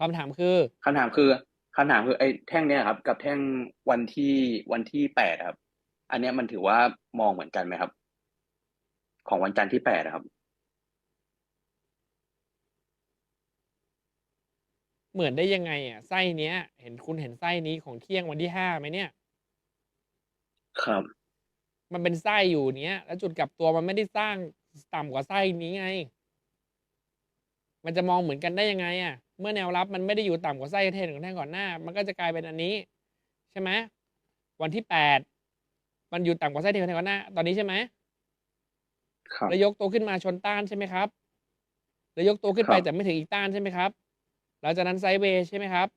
คำถามคือคำถามคือคำถามคือไอ้แท่งเนี้ยครับ กับแท่งวันที่วันที่แปดครับ อันเนี้ยมันถือว่ามองเหมือนกันไหมครับ ของวันจันทร์ที่แปดครับ เหมือนได้ยังไงอะไส้เนี้ย เห็นคุณเห็นไส้นี้ของเที่ยงวันที่ห้าไหมเนี่ย ครับ มันเป็นไส้อยู่เนี้ย แล้วจุดกลับตัวมันไม่ได้สร้างต่ำกว่าไส้นี้ไง มันจะมองเหมือนกันได้ยังไงอะ เมื่อแนวรับมันไม่ได้อยู่ต่ำกว่าไส้เทนของแท่งก่อนหน้า มันก็จะกลายเป็นอันนี้ ใช่ไหมวันที่แปดมันอยู่ต่ำกว่าไส้เทนของแท่งก่อนหน้า ตอนนี้ใช่ไหมครับแล้วยกตัวขึ้นมาชนต้านใช่ไหมครับแล้วยกตัวขึ้นไปครับแต่ไม่ถึงอีกต้านใช่ไหมครับหลังจากนั้นไซด์เวย์ใช่ไหมครับ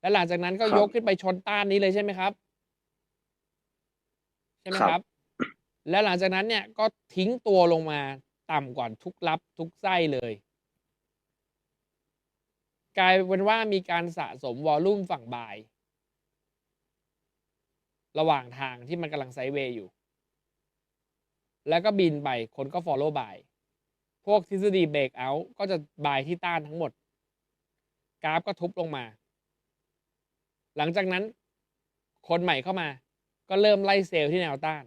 แล้วหลังจากนั้นก็ครับยกขึ้นไปชนต้านนี้เลยใช่ไหมครับใช่ไหมครับครับแล้วหลังจากนั้นเนี่ยก็ทิ้งตัวลงมาต่ำกว่าทุกรับทุกไส้เลย กลายเป็นว่ามีการสะสมวอลลุ่มฝั่งบาย ระหว่างทางที่มันกำลังไซด์เวย์อยู่ แล้วก็บินไปคนก็ follow by พวกทฤษฎีเบรกเอาก็จะบายที่ต้านทั้งหมด กราฟก็ทุบลงมา หลังจากนั้น คนใหม่เข้ามา ก็เริ่มไล่เซลล์ที่แนวต้าน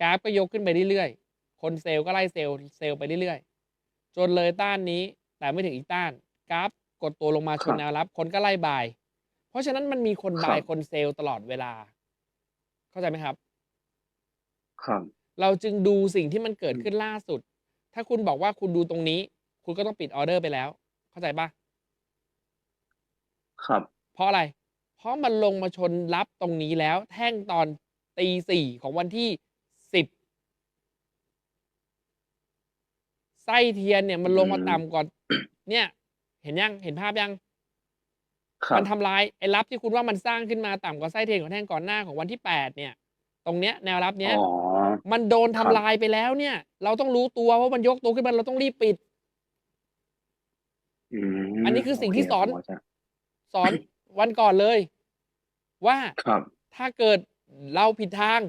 กราฟก็ยกขึ้นไปเรื่อยๆ คนเซลล์ก็ไล่เซลล์เซลล์ไปเรื่อยๆ จนเลยต้านนี้แต่ไม่ถึงอีกต้าน กราฟกดตัวลงมาชครันบแนวรับ คนก็ไล่บาย เพราะฉะนั้นมันมีคนบายครับคนเซลล์ตลอดเวลา เข้าใจไหมครับ ครับ เราจึงดูสิ่งที่มันเกิดขึ้นล่าสุด ถ้าคุณบอกว่าคุณดูตรงนี้ คุณก็ต้องปิดออเดอร์ไปแล้ว เข้าใจปะครับ เพราะอะไร เพราะมันลงมาชนรับตรงนี้แล้ว แท่งตอนตีสี่ของวันที่สิบไส้เทียนเนี่ยมันลงมาอืมต่ำกว่าเนี่ย เห็นยังเห็นภาพยังครับมันทำลายไอ้รับที่คุณว่ามันสร้างขึ้นมาต่ำกว่าไส้เทียนของแท่งก่อนหน้าของวันที่แปดเนี่ย ตรงเนี้ยแนวรับเนี้ยอ๋อมันโดนครัทำบลายไปแล้วเนี่ย เราต้องรู้ตัวว่ามันยกตัวขึ้นมาเราต้องรีบปิดอืมอันนี้คือสิ่งที่โเสอนผมเข้าใจสอนวันก่อนเลย ว่าครับถ้าเกิดเราผิดทาง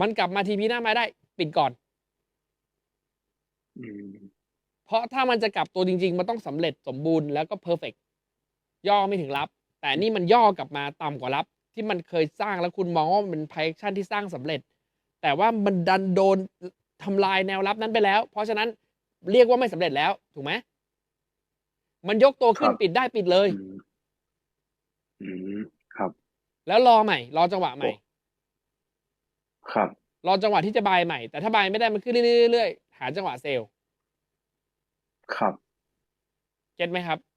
มันกลับมาทีพีหน้าไม้ได้ ปิดก่อนอืม เพราะถ้ามันจะกลับตัวจริง ๆ มันต้องสำเร็จสมบูรณ์แล้วก็เพอร์เฟกย่อไม่ถึงรับ แต่นี่มันย่อกลับมาต่ำกว่ารับ ที่มันเคยสร้างแล้วคุณมองว่ามันเป็นไพชั่นที่สร้างสำเร็จ แต่ว่ามันดันโดนทำลายแนวรับนั้นไปแล้ว เพราะฉะนั้นเรียกว่าไม่สำเร็จแล้วถูกไหมมันยกตัวขึ้นครับปิดได้ปิดเลยอืมอืมครับ แล้วรอใหม่ รอจังหวะใหม่ ครับ รอจังหวะที่จะบายใหม่ แต่ถ้าบายไม่ได้มันขึ้นเรื่อยๆเรื่อยๆหาจังหวะเซลล์ ครับ เก็ตไหมครับ